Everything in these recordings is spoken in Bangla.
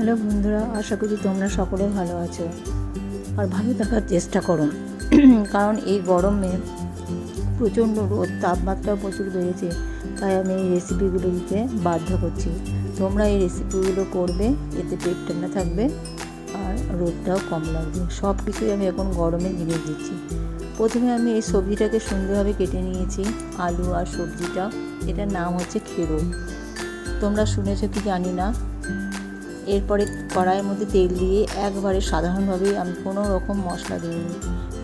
হ্যালো বন্ধুরা, আশা করি তোমরা সকলে ভালো আছো। আর ভালো থাকার চেষ্টা করো। কারণ এই গরমে প্রচণ্ড রোদ, তাপমাত্রাও প্রচুর বেড়েছে, তাই আমি এই রেসিপিগুলো দিতে বাধ্য করছি। তোমরা এই রেসিপিগুলো করবে, এতে পেট ঠান্ডা থাকবে, আর রোদটাও কম লাগবে। সব কিছুই আমি এখন গরমে জিনিস দিচ্ছি। প্রথমে আমি এই সবজিটাকে সুন্দরভাবে কেটে নিয়েছি, আলু আর সবজিটা। এটার নাম হচ্ছে খেরো। তোমরা শুনেছো কি জানি না? এরপরে কড়াইয়ের মধ্যে তেল দিয়ে একবারে সাধারণভাবে আমি কোনো রকম মশলা দিইনি।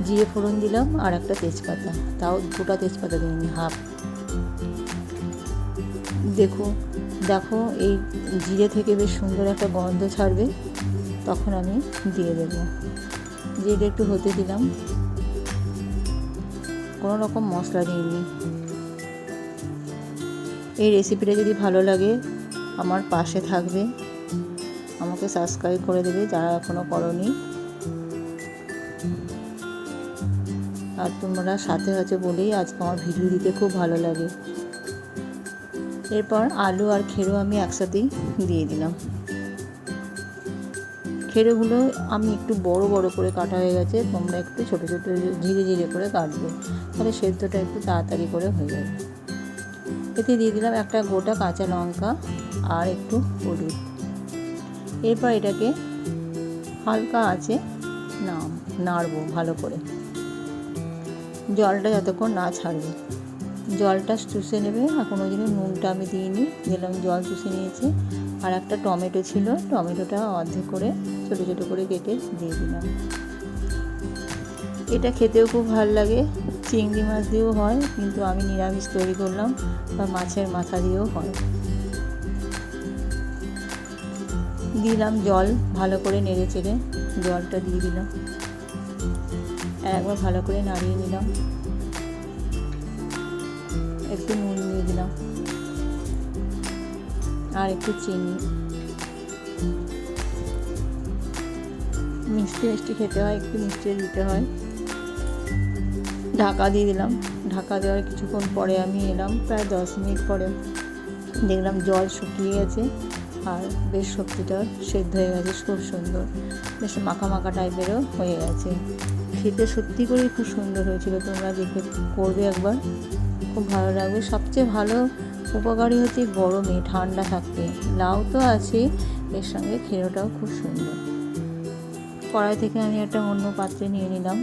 জিরে ফোড়ন দিলাম আর একটা তেজপাতা। তাও গোটা তেজপাতা দিইনি, হাফ। দেখো দেখো এই জিরে থেকে বেশ সুন্দর একটা গন্ধ ছাড়বে, তখন আমি দিয়ে দেব। জিরে একটু হতে দিলাম। কোনো রকম মশলা দিইনি। এই রেসিপিটা যদি ভালো লাগে, আমার পাশে থাকবে। আমাকে সাবস্ক্রাইব করে দেবে যারা এখনও করনি। আর তোমরা সাথে আছে বলেই আজকে আমার ভিডিও দিতে খুব ভালো লাগে। এরপর আলু আর খেরো আমি একসাথেই দিয়ে দিলাম। খেরোগুলো আমি একটু বড় বড় করে কাটা হয়ে গেছে, তোমরা একটু ছোট ছোটো ধীরে ধীরে করে কাটবে, তাহলে সেদ্ধটা একটু তাড়াতাড়ি করে হয়ে যাবে। এতে দিয়ে দিলাম একটা গোটা কাঁচা লঙ্কা আর একটু হলুদ। এরপর এটাকে হালকা আছে নাম নাড়বো ভালো করে। জলটা যতক্ষণ না ছাড়বে। জলটা চুষে নেবে এখন ওই জন্য নুনটা আমি দিইনি। দিলাম, জল চুষে নিয়েছি। আর একটা টমেটো ছিল, টমেটোটা অর্ধেক করে ছোটো ছোটো করে কেটে দিয়ে দিলাম। এটা খেতেও খুব ভালো লাগে। চিংড়ি মাছ দিয়েও হয়, কিন্তু আমি নিরামিষ তৈরি করলাম বা মাছের মাথা দিয়েও হয়। দিলাম জল, ভালো করে নেড়ে চেড়ে জলটা দিয়ে দিলাম। একবার ভালো করে নাড়িয়ে নিলাম। একটু নুন দিয়ে দিলাম। আর একটু চিনি। মিষ্টি মিষ্টি খেতে হয়, একটু মিষ্টি দিতে হয়। ঢাকা দিয়ে দিলাম। ঢাকা দেওয়ার কিছুক্ষণ পরে আমি এলাম, প্রায় দশ মিনিট পরে। দেখলাম জল শুকিয়ে গেছে। আর বেশ সবজিটা সেদ্ধ হয়ে গেছে, খুব সুন্দর। বেশ মাখা মাখা টাইপেরও হয়ে গেছে। খেতে সত্যি করেই খুব সুন্দর হয়েছিল। তোমরা দেখে করবে একবার। খুব ভালো লাগবে। সবচেয়ে ভালো উপকারী হচ্ছে গরমে ঠান্ডা থাকতে। লাউ তো আছে, এর সঙ্গে খেরোটাও খুব সুন্দর। কড়াই থেকে আমি একটা অন্য পাত্রে নিয়ে নিলাম।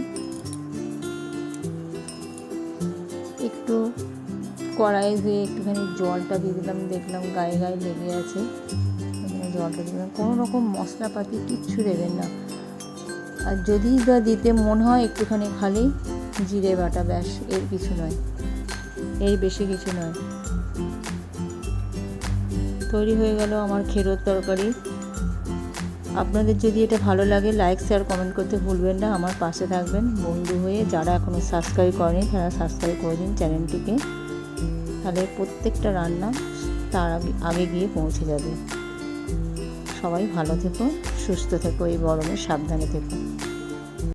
একটু কড়াইয়ে ধুয়ে একটুখানি জলটা দিয়ে দিলাম। দেখলাম গায়ে গায়ে লেগে আছে। জলটা দিলাম কোনো রকম মশলাপাতি কিচ্ছু দেবেন না। আর যদি বা দিতে মন হয় একটুখানি খালি, জিরে বাটা ব্যাস, এর কিছু নয়। এর বেশি কিছু নয়। তৈরি হয়ে গেল আমার খেরোর তরকারি। আপনাদের যদি এটা ভালো লাগে লাইক শেয়ার কমেন্ট করতে ভুলবেন না। আমার পাশে থাকবেন বন্ধু হয়ে যারা এখনও সাবস্ক্রাইব করেনি, তারা সাবস্ক্রাইব করে দিন চ্যানেলটিকে। তাহলে প্রত্যেকটা রান্না তার আগে আগে গিয়ে পৌঁছে যাবে। সবাই ভালো থেকো সুস্থ থেকো এই গরমে সাবধানে থেকো।